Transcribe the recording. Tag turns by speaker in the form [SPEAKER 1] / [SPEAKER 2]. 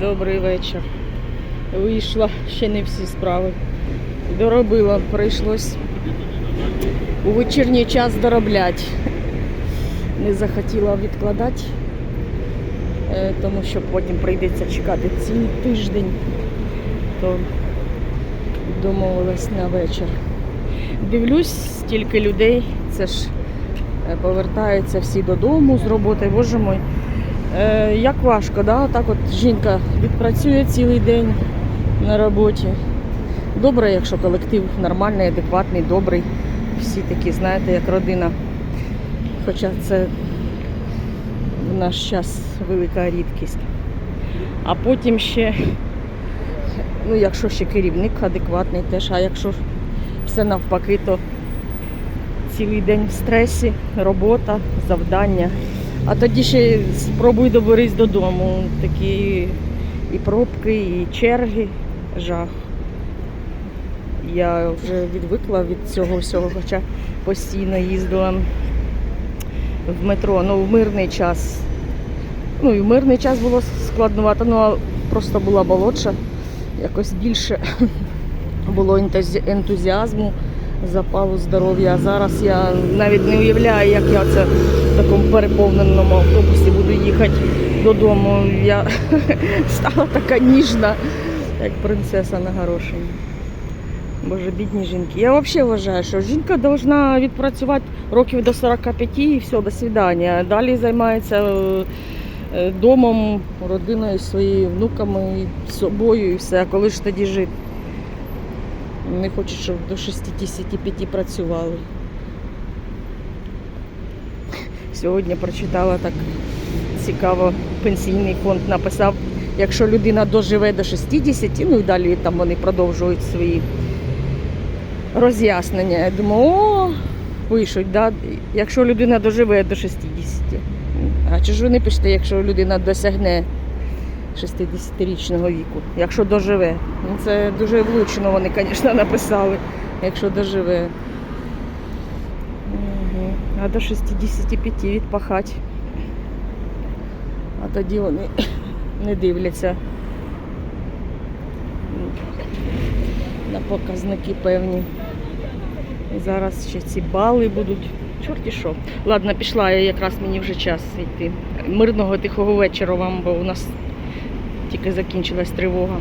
[SPEAKER 1] Добрий вечір. Вийшла ще не всі справи. Доробила, прийшлось у вечірній час доробляти. Не захотіла відкладати, е, тому що потім прийдеться чекати цілий тиждень, то домовилась на вечір. Дивлюсь, стільки людей, це ж е, повертаються всі додому з роботи, боже мой. Е, як важко, да? так от жінка відпрацює цілий день на роботі. Добре, якщо колектив нормальний, адекватний, добрий. Всі такі, знаєте, як родина. Хоча це в наш час велика рідкість. А потім ще, ну якщо ще керівник адекватний теж, а якщо все навпаки, то цілий день в стресі, робота, завдання. А тоді ще спробуй доберись додому. Такі і пробки, і черги, жах. Я вже відвикла від цього всього, хоча постійно їздила в метро. Ну, в мирний час. Ну і в мирний час було складновато, ну а просто була молодша, якось більше було ентузі- ентузіазму, запалу здоров'я. Зараз я навіть не уявляю, як я це в такому переповненому автобусі буду їхати додому. Я стала така ніжна, як принцеса на горошині. Боже, бідні жінки. Я взагалі вважаю, що жінка повинна відпрацювати років до 45 і все, до свидання. Далі займається е, домом, родиною, своїми внуками, собою і все. А коли ж тоді жити? Не хочу, щоб до 65 працювали. Сьогодні прочитала так цікаво, пенсійний фонд написав, якщо людина доживе до 60, ну і далі там вони продовжують свої роз'яснення. Я думаю, о, пишуть, да? якщо людина доживе до 60. А чи ж ви не пишете, якщо людина досягне 60-річного віку, якщо доживе? Ну, Це дуже влучно вони, звісно, написали, якщо доживе. Мгм. А до 65 відпахати. А тоді вони не дивляться на показники певні. Зараз ще ці бали будуть. Чорті що. Ладно, пішла я якраз мені вже час йти. Мирного тихого вечора вам, бо у нас тільки закінчилась тривога.